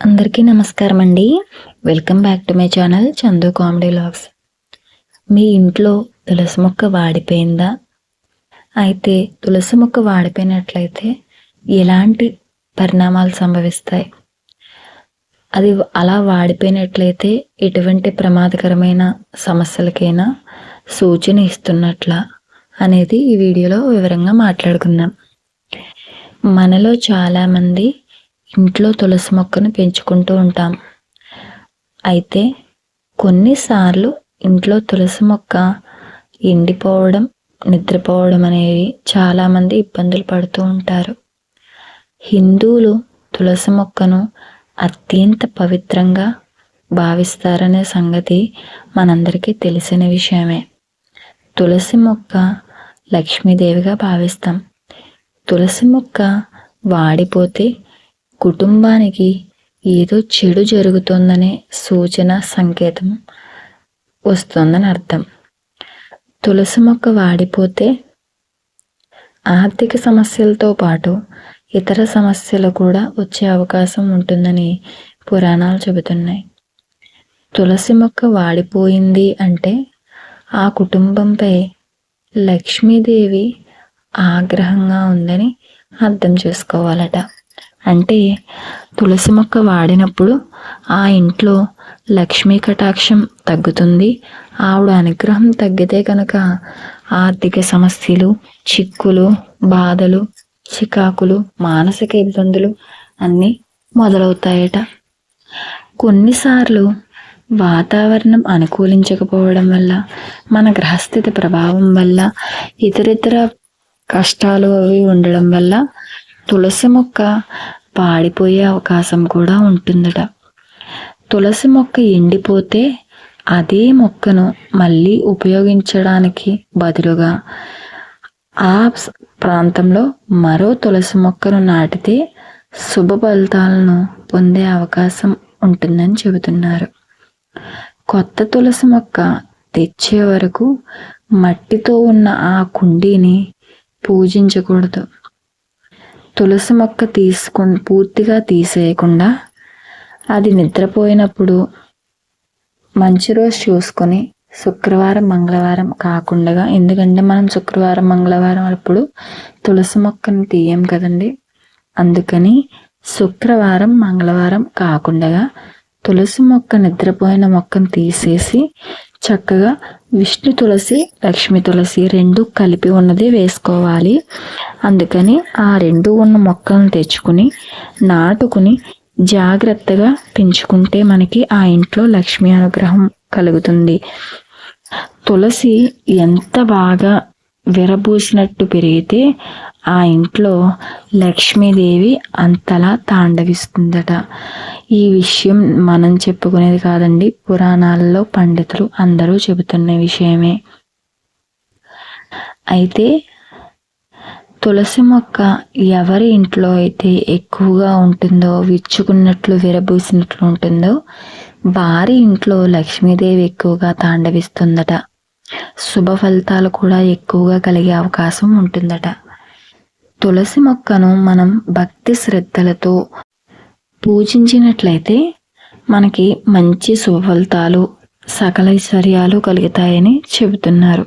అందరికీ నమస్కారం అండి welcome back to my channel Chandu comedy logs మీ ఇంట్లో తులసి మొక్క వాడిపోయిందా? అయితే తులసి మొక్క వాడిపోయినట్లయితే ఎలాంటి పరిణామాలు సంభవిస్తాయి? అది అలా వాడిపోయినట్లయితే ఎటువంటి ప్రమాదకరమైన సమస్యలకైనా సూచన ఇస్తున్నట్ల అనేది ఈ వీడియోలో వివరంగా మాట్లాడుకుందాం. మనలో చాలామంది ఇంట్లో తులసి మొక్కను పెంచుకుంటూ ఉంటాం. అయితే కొన్నిసార్లు ఇంట్లో తులసి మొక్క ఎండిపోవడం నిద్రపోవడం అనేవి చాలామంది ఇబ్బందులు పడుతూ ఉంటారు. హిందువులు తులసి మొక్కను అత్యంత పవిత్రంగా భావిస్తారనే సంగతి మనందరికీ తెలిసిన విషయమే. తులసి మొక్క లక్ష్మీదేవిగా భావిస్తాం. తులసి మొక్క వాడిపోతే కుటుంబానికి ఏదో చెడు జరుగుతుందనే సూచన సంకేతం వస్తుందని అర్థం. తులసి మొక్క వాడిపోతే ఆర్థిక సమస్యలతో పాటు ఇతర సమస్యలు కూడా వచ్చే అవకాశం ఉంటుందని పురాణాలు చెబుతున్నాయి. తులసి మొక్క వాడిపోయింది అంటే ఆ కుటుంబంపై లక్ష్మీదేవి ఆగ్రహంగా ఉందని అర్థం చేసుకోవాలట. అంటే తులసి మొక్క వాడినప్పుడు ఆ ఇంట్లో లక్ష్మీ కటాక్షం తగ్గుతుంది. ఆవిడ అనుగ్రహం తగ్గితే కనుక ఆర్థిక సమస్యలు చిక్కులు బాధలు చికాకులు మానసిక ఇబ్బందులు అన్నీ మొదలవుతాయట. కొన్నిసార్లు వాతావరణం అనుకూలించకపోవడం వల్ల మన గ్రహస్థితి ప్రభావం వల్ల ఇతరితర కష్టాలు అవి ఉండడం వల్ల తులసి మొక్క పాడిపోయే అవకాశం కూడా ఉంటుందట. తులసి మొక్క ఎండిపోతే అదే మొక్కను మళ్ళీ ఉపయోగించడానికి బదులుగా ఆ ప్రాంతంలో మరో తులసి మొక్కను నాటితే శుభ ఫలితాలను పొందే అవకాశం ఉంటుందని చెబుతున్నారు. కొత్త తులసి మొక్క తెచ్చే వరకు మట్టితో ఉన్న ఆ కుండీని పూజించకూడదు. తులసి మొక్క తీసుకు పూర్తిగా తీసేయకుండా అది నిద్రపోయినప్పుడు మంచి రోజు చూసుకొని శుక్రవారం మంగళవారం కాకుండా ఎందుకంటే మనం శుక్రవారం మంగళవారం అప్పుడు తులసి మొక్కని తీయం కదండి. అందుకని శుక్రవారం మంగళవారం కాకుండా తులసి మొక్క నిద్రపోయిన మొక్కను తీసేసి చక్కగా విష్ణు తులసి లక్ష్మి తులసి రెండు కలిపి ఉన్నది వేసుకోవాలి. అందుకని ఆ రెండు ఉన్న మొక్కలను తెచ్చుకుని నాటుకుని జాగ్రత్తగా పెంచుకుంటే మనకి ఆ ఇంట్లో లక్ష్మీ అనుగ్రహం కలుగుతుంది. తులసి ఎంత బాగా విరబూసినట్టు పెరిగితే ఆ ఇంట్లో లక్ష్మీదేవి అంతలా తాండవిస్తుందట. ఈ విషయం మనం చెప్పుకునేది కాదండి. పురాణాల్లో పండితులు అందరూ చెబుతున్న విషయమే. అయితే తులసి మొక్క ఎవరి ఇంట్లో అయితే ఎక్కువగా ఉంటుందో విచ్చుకున్నట్లు విరబూసినట్లు ఉంటుందో వారి ఇంట్లో లక్ష్మీదేవి ఎక్కువగా తాండవిస్తుందట. శుభ ఫలితాలు కూడా ఎక్కువగా కలిగే అవకాశం ఉంటుందట. తులసి మొక్కను మనం భక్తి శ్రద్ధలతో పూజించినట్లయితే మనకి మంచి శుభ ఫలితాలు సకల ఐశ్వర్యాలు కలుగుతాయని చెబుతున్నారు.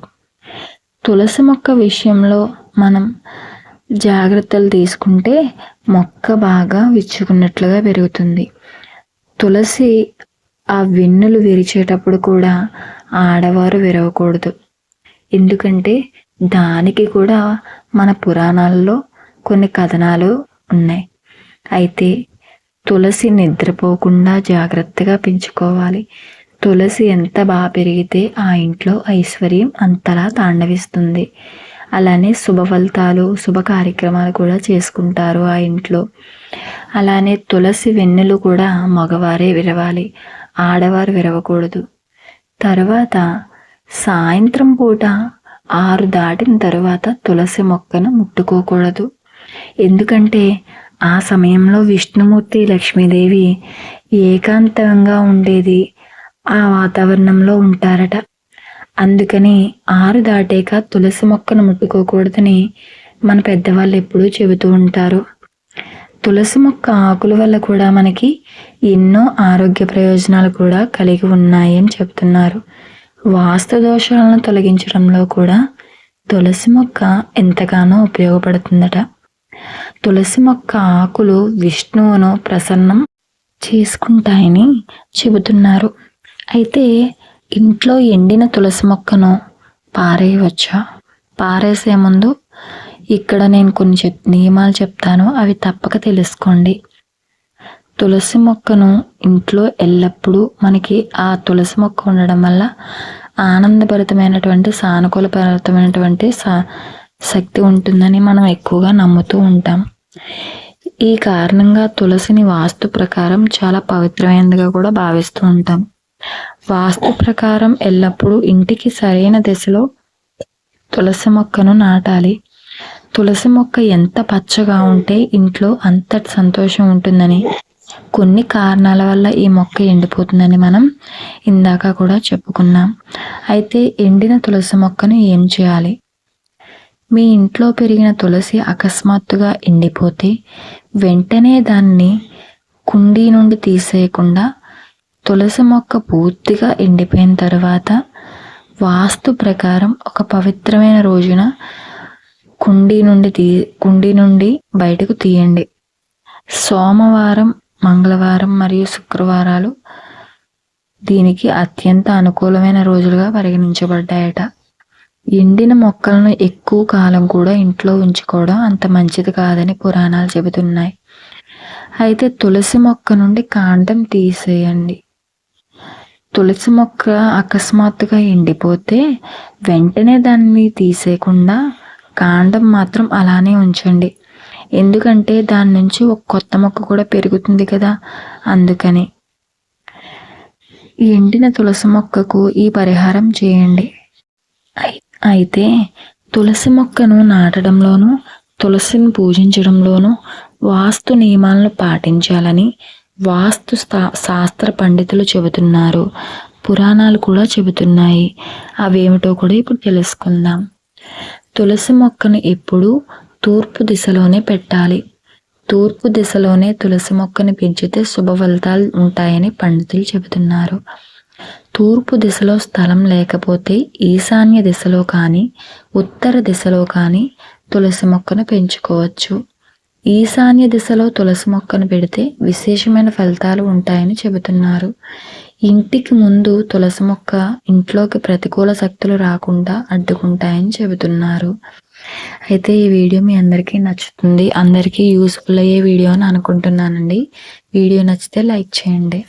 తులసి మొక్క విషయంలో మనం జాగ్రత్తలు తీసుకుంటే మొక్క బాగా విచ్చుకున్నట్లుగా పెరుగుతుంది. తులసి ఆ వెన్నులు విరిచేటప్పుడు కూడా ఆడవారు విరవకూడదు. ఎందుకంటే దానికి కూడా మన పురాణాల్లో కొన్ని కథనాలు ఉన్నాయి. అయితే తులసి నిద్రపోకుండా జాగ్రత్తగా పెంచుకోవాలి. తులసి ఎంత బాగా పెరిగితే ఆ ఇంట్లో ఐశ్వర్యం అంతలా తాండవిస్తుంది. అలానే శుభ ఫలితాలు శుభ కార్యక్రమాలు కూడా చేసుకుంటారు ఆ ఇంట్లో. అలానే తులసి వెన్నెలు కూడా మగవారే విరవాలి. ఆడవారు విరవకూడదు. తర్వాత సాయంత్రం పూట ఆరు దాటిన తర్వాత తులసి మొక్కను ముట్టుకోకూడదు. ఎందుకంటే ఆ సమయంలో విష్ణుమూర్తి లక్ష్మీదేవి ఏకాంతంగా ఉండేది. ఆ వాతావరణంలో ఉంటారట. అందుకని ఆరు దాటాక తులసి మొక్కను ముట్టుకోకూడదని మన పెద్దవాళ్ళు ఎప్పుడూ చెబుతూ ఉంటారు. తులసి మొక్క ఆకుల వల్ల కూడా మనకి ఎన్నో ఆరోగ్య ప్రయోజనాలు కూడా కలిగి ఉన్నాయి అని చెప్తున్నారు. వాస్తు దోషాలను తొలగించడంలో కూడా తులసి మొక్క ఎంతగానో ఉపయోగపడుతుందట. తులసి మొక్క ఆకులు విష్ణువును ప్రసన్నం చేసుకుంటాయని చెబుతున్నారు. అయితే ఇంట్లో ఎండిన తులసి మొక్కను పారేయవచ్చా? పారేసే ముందు ఇక్కడ నేను కొన్ని చెప్ నియమాలు చెప్తాను అవి తప్పక తెలుసుకోండి. తులసి మొక్కను ఇంట్లో ఎల్లప్పుడూ మనకి ఆ తులసి మొక్క ఉండడం వల్ల ఆనందభరితమైనటువంటి సానుకూలభరితమైనటువంటి సా శక్తి ఉంటుందని మనం ఎక్కువగా నమ్ముతూ ఉంటాం. ఈ కారణంగా తులసిని వాస్తు ప్రకారం చాలా పవిత్రమైనదిగా కూడా భావిస్తూ ఉంటాం. వాస్తు ప్రకారం ఎల్లప్పుడూ ఇంటికి సరైన దిశలో తులసి మొక్కను నాటాలి. తులసి మొక్క ఎంత పచ్చగా ఉంటే ఇంట్లో అంత సంతోషం ఉంటుందని. కొన్ని కారణాల వల్ల ఈ మొక్క ఎండిపోతుందని మనం ఇందాక కూడా చెప్పుకున్నాం. అయితే ఎండిన తులసి మొక్కను ఏం చేయాలి? మీ ఇంట్లో పెరిగిన తులసి అకస్మాత్తుగా ఎండిపోతే వెంటనే దాన్ని కుండీ నుండి తీసేయకుండా తులసి మొక్క పూర్తిగా ఎండిపోయిన తర్వాత వాస్తు ప్రకారం ఒక పవిత్రమైన రోజున కుండీ నుండి తీ కుండీ నుండి బయటకు తీయండి. సోమవారం మంగళవారం మరియు శుక్రవారాలు దీనికి అత్యంత అనుకూలమైన రోజులుగా పరిగణించబడ్డాయట. ఎండిన మొక్కలను ఎక్కువ కాలం కూడా ఇంట్లో ఉంచుకోవడం అంత మంచిది కాదని పురాణాలు చెబుతున్నాయి. అయితే తులసి మొక్క నుండి కాండం తీసేయండి. తులసి మొక్క అకస్మాత్తుగా ఎండిపోతే వెంటనే దాన్ని తీసేయకుండా కాండం మాత్రం అలానే ఉంచండి. ఎందుకంటే దాని నుంచి ఒక కొత్త మొక్క కూడా పెరుగుతుంది కదా అందుకని. ఎండిన తులసి మొక్కకు ఈ పరిహారం చేయండి. అయితే తులసి మొక్కను నాటడంలోనూ తులసిని పూజించడంలోనూ వాస్తు నియమాలను పాటించాలని వాస్తు శాస్త్ర పండితులు చెబుతున్నారు. పురాణాలు కూడా చెబుతున్నాయి. అవేమిటో కూడా ఇప్పుడు తెలుసుకుందాం. తులసి మొక్కను ఎప్పుడూ తూర్పు దిశలోనే పెట్టాలి. తూర్పు దిశలోనే తులసి మొక్కని పెంచితే శుభ ఫలితాలు ఉంటాయని పండితులు చెబుతున్నారు. తూర్పు దిశలో స్థలం లేకపోతే ఈశాన్య దిశలో కానీ ఉత్తర దిశలో కానీ తులసి మొక్కను పెంచుకోవచ్చు. ఈశాన్య దిశలో తులసి మొక్కను పెడితే విశేషమైన ఫలితాలు ఉంటాయని చెబుతున్నారు. ఇంటికి ముందు తులసి మొక్క ఇంట్లోకి ప్రతికూల శక్తులు రాకుండా అడ్డుకుంటాయని చెబుతున్నారు. అయితే ఈ వీడియో మీ అందరికీ నచ్చుతుంది. అందరికీ యూస్ఫుల్ అయ్యే వీడియో అని అనుకుంటున్నానండి. వీడియో నచ్చితే లైక్ చేయండి.